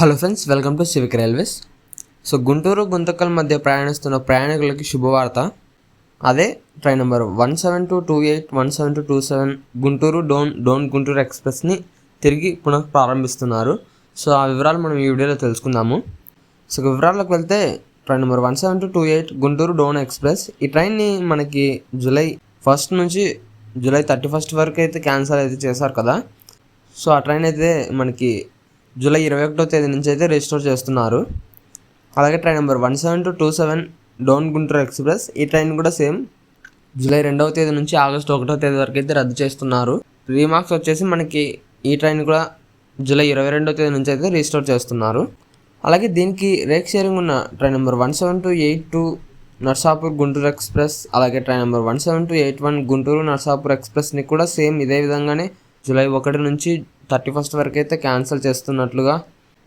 Hello friends welcome to Civic Railways so Guntur Guntakal మధ్య ప్రయాణిస్తున్న ప్రయాణికులకి శుభవార్త. అదే train number one seven two two eight one seven two two seven Guntur Dhone Dhone Guntur ఎక్స్ప్రెస్ని తిరిగి పునః ప్రారంభిస్తున్నారు. So ఆ వివరాలు మనం ఈ వీడియోలో తెలుసుకుందాము. సో వివరాలకు వెళ్తే train number one seven two two eight Guntur Dhone express. ఈ ట్రైన్ని మనకి జూలై ఫస్ట్ నుంచి జూలై థర్టీ ఫస్ట్ వరకు అయితే క్యాన్సల్ అయితే చేశారు కదా. సో ఆ ట్రైన్ అయితే మనకి జూలై ఇరవై ఒకటో తేదీ నుంచి అయితే రిజిస్టర్ చేస్తున్నారు. అలాగే train number one seven two two seven Dhone Guntur express ఈ ట్రైన్ కూడా సేమ్ జూలై రెండవ తేదీ నుంచి ఆగస్టు ఒకటో తేదీ వరకు అయితే రద్దు చేస్తున్నారు. రీమార్క్స్ వచ్చేసి మనకి ఈ ట్రైన్ కూడా జూలై ఇరవై రెండవ తేదీ నుంచి అయితే రిజిస్టర్ చేస్తున్నారు. అలాగే దీనికి రేక్ షేరింగ్ ఉన్న train number one seven two eight two Narsapur Guntur express అలాగే train number one seven two eight one Guntur Narsapur ఎక్స్ప్రెస్ని కూడా సేమ్ ఇదే విధంగానే జూలై ఒకటి నుంచి థర్టీ ఫస్ట్ వరకు అయితే క్యాన్సిల్ చేస్తున్నట్లుగా.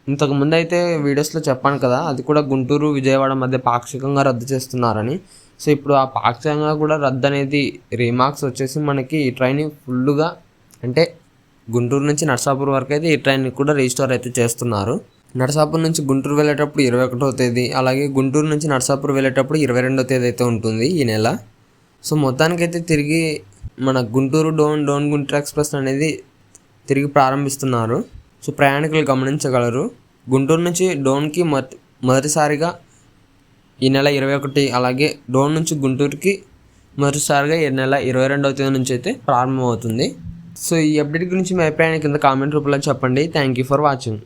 ఇంతకు ముందు అయితే వీడియోస్లో చెప్పాను కదా అది కూడా గుంటూరు విజయవాడ మధ్య పాక్షికంగా రద్దు చేస్తున్నారని. సో ఇప్పుడు ఆ పాక్షికంగా కూడా రద్దు అనేది రిమార్క్స్ వచ్చేసి మనకి ఈ ట్రైన్ ఫుల్గా అంటే గుంటూరు నుంచి నర్సాపూర్ వరకు అయితే ఈ ట్రైన్ కూడా రిజిస్టర్ అయితే చేస్తున్నారు. నర్సాపూర్ నుంచి గుంటూరు వెళ్ళేటప్పుడు ఇరవై ఒకటో తేదీ అలాగే గుంటూరు నుంచి నర్సాపూర్ వెళ్ళేటప్పుడు ఇరవై రెండో తేదీ అయితే ఉంటుంది ఈ నెల. సో మొత్తానికైతే తిరిగి మన గుంటూరు డోన్ డోన్ గుంటూరు ఎక్స్ప్రెస్ అనేది తిరిగి ప్రారంభిస్తున్నారు. సో ప్రయాణికులు గమనించగలరు. గుంటూరు నుంచి డోన్కి మొదటి మొదటిసారిగా ఈ నెల ఇరవై ఒకటి అలాగే డోన్ నుంచి గుంటూరుకి మొదటిసారిగా ఈ నెల ఇరవై రెండవ తేదీ నుంచి అయితే ప్రారంభమవుతుంది. సో ఈ అప్డేట్ గురించి మీ అభిప్రాయాన్ని కింద కామెంట్ రూపంలో చెప్పండి. Thank you for watching.